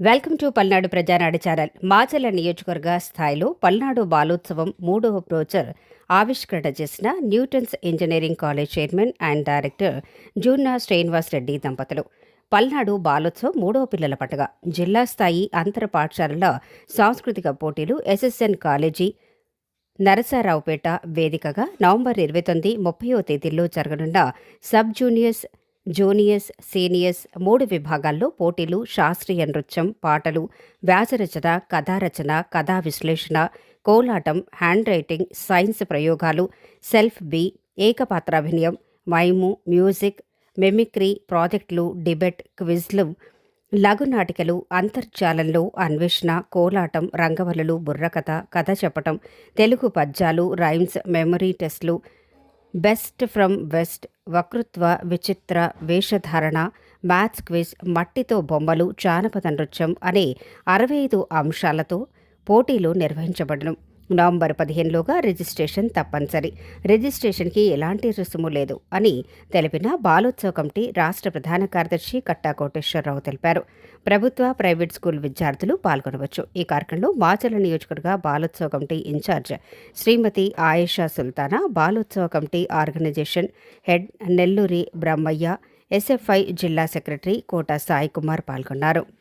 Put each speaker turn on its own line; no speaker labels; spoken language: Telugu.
Welcome to Palnadu Prajanadu channel. Macherla నియోజకవర్గ స్థాయిలో పల్నాడు బాలోత్సవం మూడవ బ్రోచర్ ఆవిష్కరణ చేసిన Newton's engineering college chairman and director Junna Srinivas Reddy దంపతులు. పల్నాడు బాలోత్సవం మూడవ పిల్లల పండుగ. జిల్లా స్థాయి అంతర పాఠశాలల సాంస్కృతిక పోటీలు ఎస్ఎస్ఎన్ కాలేజీ నరసారావుపేట వేదికగా నవంబర్ ఇరవై తొమ్మిది ముప్పయో తేదీల్లో జరగనున్న సబ్ జూనియర్స్ జూనియర్స్ సీనియర్స్ మూడు విభాగాల్లో పోటీలు శాస్త్రీయ నృత్యం పాటలు వ్యాసరచన కథారచన కథా విశ్లేషణ కోలాటం హ్యాండ్ రైటింగ్ సైన్స్ ప్రయోగాలు సెల్ఫ్ బి ఏకపాత్రాభినయం మైము మ్యూజిక్ మెమిక్రీ ప్రాజెక్టులు డిబెట్ క్విజ్లు లఘునాటికలు అంతర్జాలంలో అన్వేషణ కోలాటం రంగవల్లులు బుర్రకథ కథ చెప్పటం తెలుగు పద్యాలు రైమ్స్ మెమరీ టెస్ట్లు బెస్ట్ ఫ్రమ్ వెస్ట్ వక్తృత్వ విచిత్ర వేషధారణ మ్యాథ్స్ క్విజ్ మట్టితో బొమ్మలు జానపద నృత్యం అనే అరవై ఐదు అంశాలతో పోటీలు నిర్వహించబడను. నవంబర్ పదిహేనులోగా రిజిస్ట్రేషన్ తప్పనిసరి. రిజిస్ట్రేషన్కి ఎలాంటి రుసుము లేదు అని తెలిపిన బాలోత్సవ కమిటీ రాష్ట్ర ప్రధాన కార్యదర్శి కట్టా కోటేశ్వరరావు తెలిపారు. ప్రభుత్వ ప్రైవేట్ స్కూల్ విద్యార్థులు పాల్గొనవచ్చు. ఈ కార్యక్రమంలో మాచల నియోజకవర్గ Balotsava committee incharge Shrimati Ayesha Sultana Balotsava committee organisation head Nelluri Brahmaiah SFI జిల్లా సెక్రటరీ కోట సాయి కుమార్ పాల్గొన్నారు.